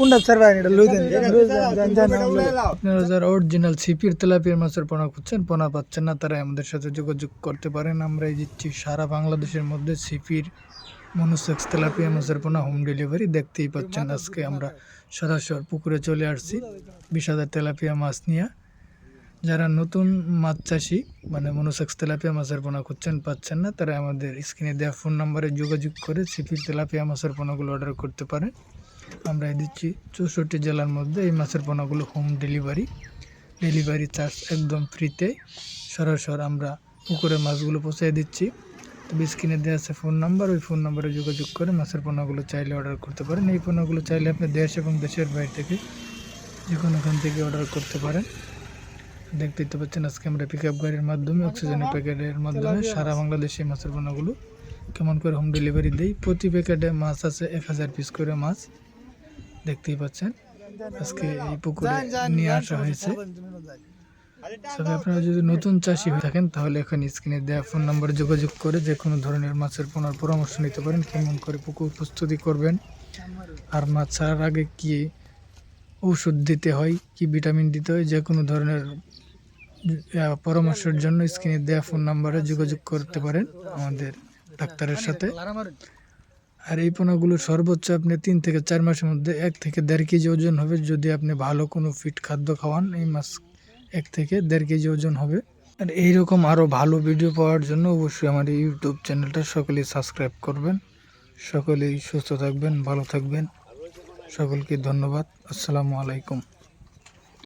কোনটা সার্ভার এটা লই দেন? লই দেন, যান, যান, যান, লই। আপনারা যারা অরিজিনাল সিপির তেলাপিয়ার মাছের পোনা খুঁজছেন পোনা পাচ্ছেন না তারা আমাদের সাথে যোগাযোগ করতে পারেন। আমরা এই দিচ্ছি সারা বাংলাদেশের মধ্যে সিপির মনুসেক্স তেলাপিয়া মাছের পোনা হোম ডেলিভারি দেখতেই পাচ্ছেন। আজকে আমরা সরাসরি পুকুরে চলে আসছি বিশ হাজার তেলাপিয়া মাছ নিয়ে। যারা নতুন মাছ চাষি মানে মনুসেক্স তেলাপিয়া মাছের পোনা খুঁজছেন পাচ্ছেন না তারা আমাদের স্ক্রিনে দেওয়া ফোন নম্বরে যোগাযোগ করে সিপির তেলাপিয়া মাছের পোনাগুলো অর্ডার করতে পারেন। আমরা দিচ্ছি চৌষট্টি জেলার মধ্যে এই মাছের পোনাগুলো হোম ডেলিভারি ডেলিভারি চার্জ একদম ফ্রিতে সরাসরি আমরা পুকুরে মাছগুলো পৌঁছে দিচ্ছি। তবে স্ক্রিনে দেওয়া আছে ফোন নাম্বার ওই ফোন নাম্বারে যোগাযোগ করে মাছের পোনাগুলো চাইলে অর্ডার করতে পারেন। এই পোনাগুলো চাইলে আপনি দেশ এবং দেশের বাইরে থেকে যে কোনো কোনোখান থেকে অর্ডার করতে পারেন। দেখতেই তো পাচ্ছেন আজকে আমরা পিক আপ গাড়ির মাধ্যমে অক্সিজেনের প্যাকেটের মাধ্যমে সারা বাংলাদেশে মাছের পোনাগুলো কেমন করে হোম ডেলিভারি দেই। প্রতি প্যাকেটে মাছ আছে এক হাজার পিস করে মাছ। দেখতেই পাচ্ছেন। আজকে এই পুকুরে নিয়ে আসা হয়েছে। তবে আপনারা যদি নতুন চাষি হয়ে থাকেন তাহলে এখন স্ক্রিনে দেওয়া ফোন নম্বরে যোগাযোগ করে যে কোনো ধরনের মাছের পোনার পরামর্শ নিতে পারেন কেমন করে পুকুর প্রস্তুতি করবেন আর মাছ ছাড়ার আগে কি ঔষধ দিতে হয় কি ভিটামিন দিতে হয় যে কোনো ধরনের পরামর্শের জন্য স্ক্রিনে দেওয়া ফোন নম্বরে যোগাযোগ করতে পারেন আমাদের ডাক্তারের সাথে। আর এই পোনাগুলো সর্বোচ্চ আপনি তিন থেকে চার মাসের মধ্যে এক থেকে দেড় কেজি ওজন হবে যদি আপনি ভালো কোনো ফিট খাদ্য খাওয়ান, এই মাছ এক থেকে দেড় কেজি ওজন হবে। আর এইরকম আরও ভালো ভিডিও পাওয়ার জন্য অবশ্যই আমার ইউটিউব চ্যানেলটা সকলেই সাবস্ক্রাইব করবেন। সকলেই সুস্থ থাকবেন, ভালো থাকবেন। সকলকে ধন্যবাদ। আসসালামু আলাইকুম।